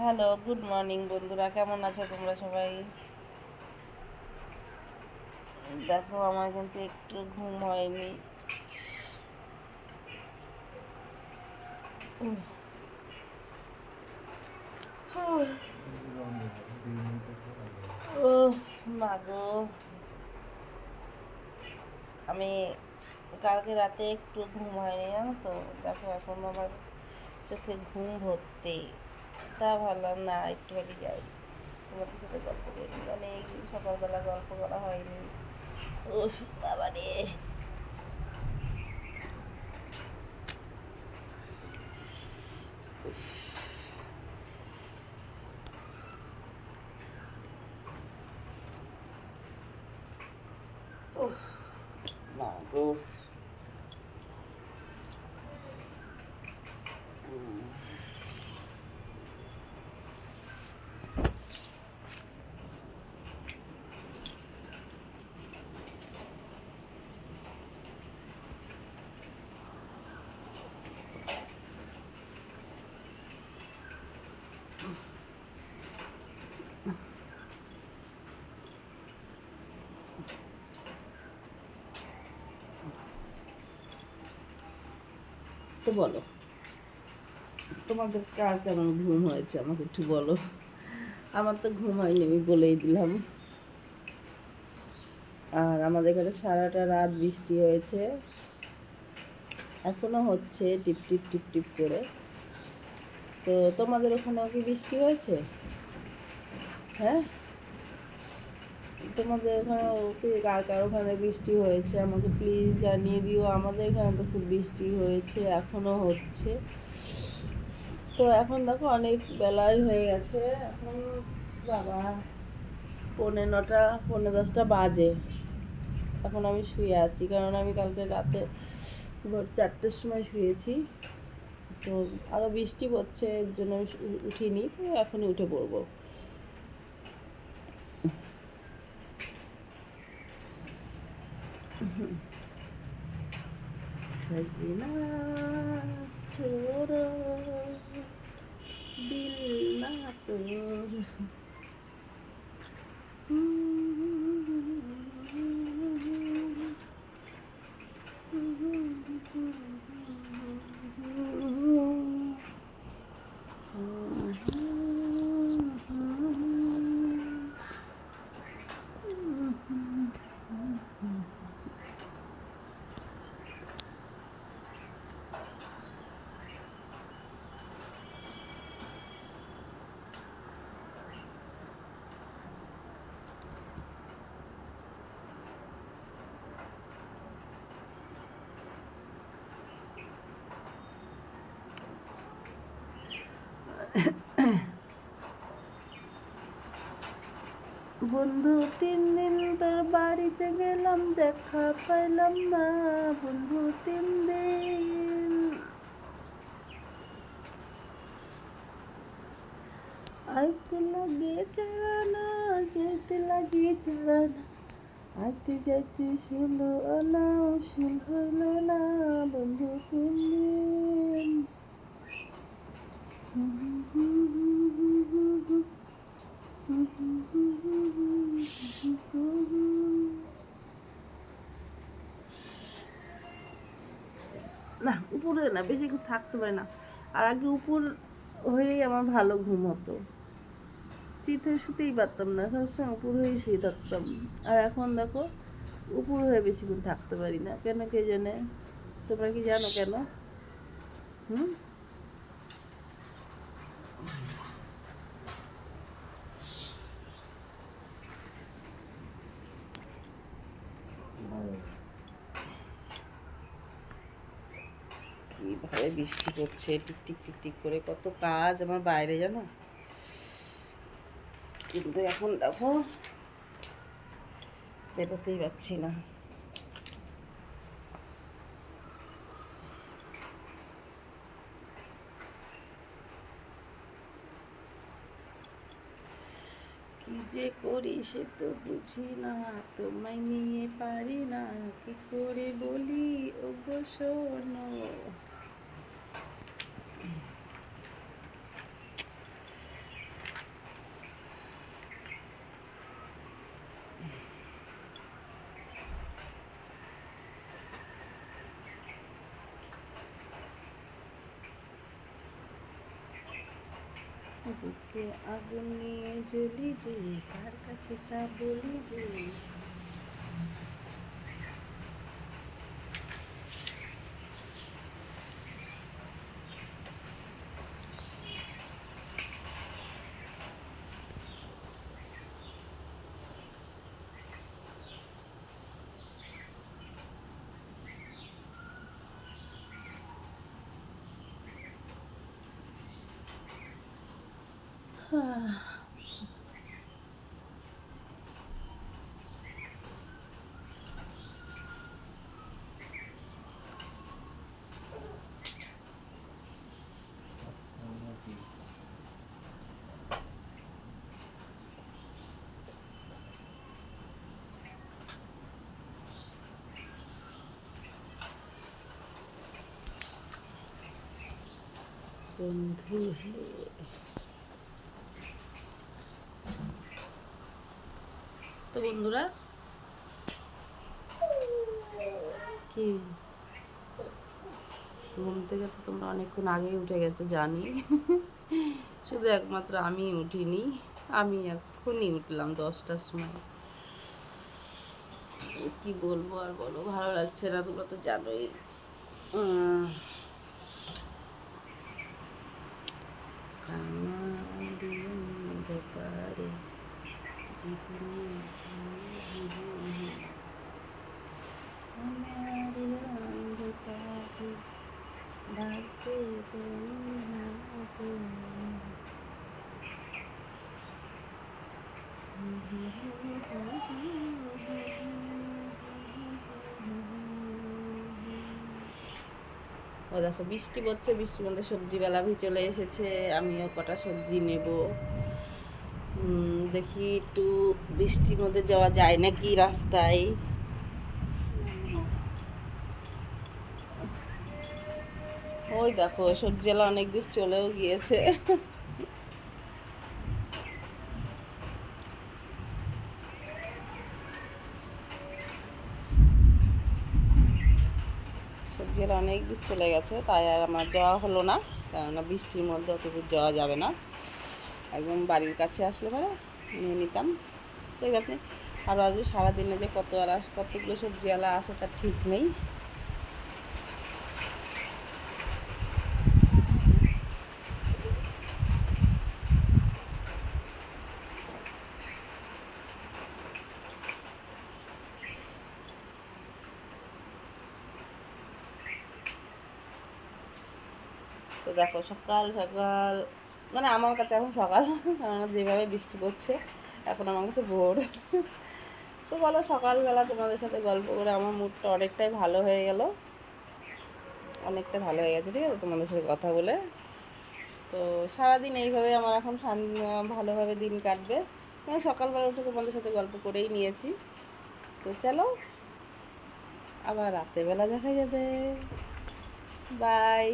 Hello good morning বন্ধুরা। কেমন আছো তোমরা সবাই? দেখো, আমার কিন্তু একটু ঘুম হয়নি। মাগো আমি কালকে রাতে একটু ঘুম হয়নি, জানো তো? দেখো, এখন আমার চোখে ঘুম ভর্তি। তা ভাবলাম না, একটু একটুখানি যাই। তোমাদের সাথে গল্প করি। এই সকালবেলা গল্প করা হয়নি। ওষুধ বাবা রে উফ না গো তো বলো। তোমাদের কার কেমন ঘুম হয়েছে আমাকে একটু বলো। আমার তো ঘুম হয়নি, আমি বলেই দিলাম। আর আমাদের এখানে সারাটা রাত বৃষ্টি হয়েছে। এখনও হচ্ছে টিপ টিপ টিপ টিপ করে। তো তোমাদের ওখানেও কি বৃষ্টি হয়েছে? হ্যাঁ? তোমাদের ওখানে কি কার ওখানে বৃষ্টি হয়েছে? আমাকে প্লিজ জানিয়ে দিও। আমাদের এখানে তো খুব বৃষ্টি হয়েছে, এখনও হচ্ছে। তো এখন দেখো অনেক বেলায় হয়ে গেছে। এখন বাবা পৌনে নটা, পৌনে দশটা বাজে। এখন আমি শুয়ে আছি, কারণ আমি কালকে রাতে ভোর চারটের সময় শুয়েছি। তো আরও বৃষ্টি পড়ছে এর জন্য আমি উঠিনি, তো এখনই উঠে পড়ব। 可以啦。বন্ধু, তিন দিন তোর বাড়িতে গেলাম, দেখা পাইলাম না। বন্ধু, তিন দিন। আইতে লাগে চারানা যেতে লাগে চারানা আইতে যাইতে শিল না শিল হইল না। বন্ধু, তিন দিন। না, উপরে না বেশিক্ষণ থাকতে পারে না। আর আগে উপর হয়েই আমার ভালো ঘুম হতো। চিতে শুতেই পারতাম না সবসময় উপর হয়েই শুয়ে থাকতাম। আর এখন দেখো, উপর হয়ে বেশিক্ষণ থাকতে পারি না। কেন কে জানে? তোমরা কি জানো কেন? হুম? কীভাবে বৃষ্টি পড়ছে টিক টিক টিক টিক করে কত কাজ আমার বাইরে, জানো? কিন্তু এখন দেখো, বেরোতেই পারছি না। কি যে করি সে তো বুঝি না, তোমায় নিয়ে পারি না, কি করে বলি? ও গো শোনো। के अग्नि जुलिजे कार का छिता बोलिजे বন্ধু হে তো বন্ধুরা। কি? ঘুম থেকে তো তোমরা অনেকক্ষণ আগেই উঠে গেছে, জানি। শুধু একমাত্র আমি উঠিনি, আমি এখনই উঠলাম দশটার সময়। কি বলব আর বলো, ভালো লাগছে না, তোমরা তো জানোই। জীবনে ও দেখো, বৃষ্টি পড়ছে, বৃষ্টির মধ্যে সবজি বেলা ভি চলে এসেছে, আমিও কটা সবজি নেব। দেখি একটু বৃষ্টির মধ্যে যাওয়া যায় নাকি রাস্তায়? ওই দেখো সবজিওয়ালা অনেক দূর চলেও গিয়েছে। সবজিওয়ালা অনেক দূর চলে গেছে, তাই আর আমার যাওয়া হলো না, কেননা বৃষ্টির মধ্যে অত দূর যাওয়া যাবে না। একদম বাড়ির কাছে আসলে পরে নিয়ে নিতাম। ঠিক আছে আর আজকে সারাদিনে যে কত আর কতগুলো সবজিওয়ালা আসে তার ঠিক নেই। তো দেখো, সকাল সকাল মানে আমার কাছে এখন সকাল কেননা যেভাবে বৃষ্টি পড়ছে, এখন আমার কাছে ভোর। তো বলো, সকালবেলা তোমাদের সাথে গল্প করে আমার মুডটা অনেকটাই ভালো হয়ে গেল। অনেকটা ভালো হয়ে গেছে, ঠিক আছে? তোমাদের সাথে কথা বলে। তো সারাদিন এইভাবে আমার এখন ভালোভাবে দিন কাটবে। আমি সকালবেলা উঠে তোমাদের সাথে গল্প করেই নিয়েছি। তো চলো, আবার রাতেরবেলা দেখা যাবে। বাই।